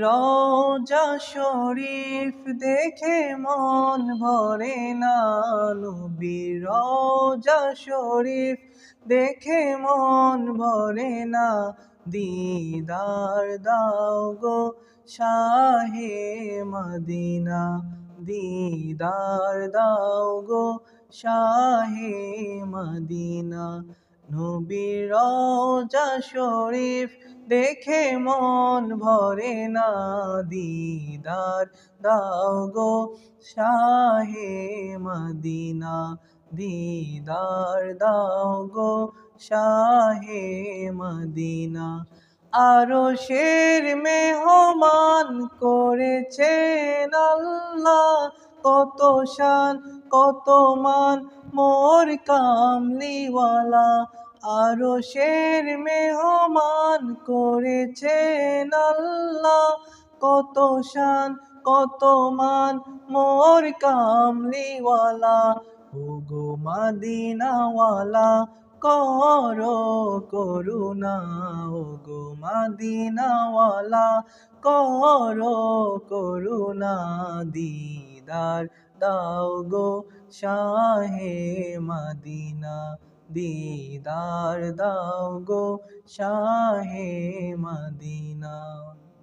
রোজা শরীফ দেখে মন ভরে না। নবীর রোজা শরীফ দেখে মন ভরে না। দিদার দাও গো শাহে মদিনা। দিদার দাও গো শাহে মদিনা। নবীর শরীফ দেখে মন ভরে না, দিদার দাও গো শাহে মদিনা, দিদার দাও গো শাহে মদিনা। আরও শের মেহমান করেছেন আল্লাহ। কত শান, কত মান, মোর কামলিওয়ালা আরও শের মেহমান করেছেন আল্লাহ। কত শান, কত মান, মোর কামলিওয়ালা ওগো মাদিনাওয়ালা কর করুণা ওগো মাদিনাওয়ালা কর করুণা দিদার দাও গো শাহে মদিনা দিদার দাও গো শাহে মদিনা।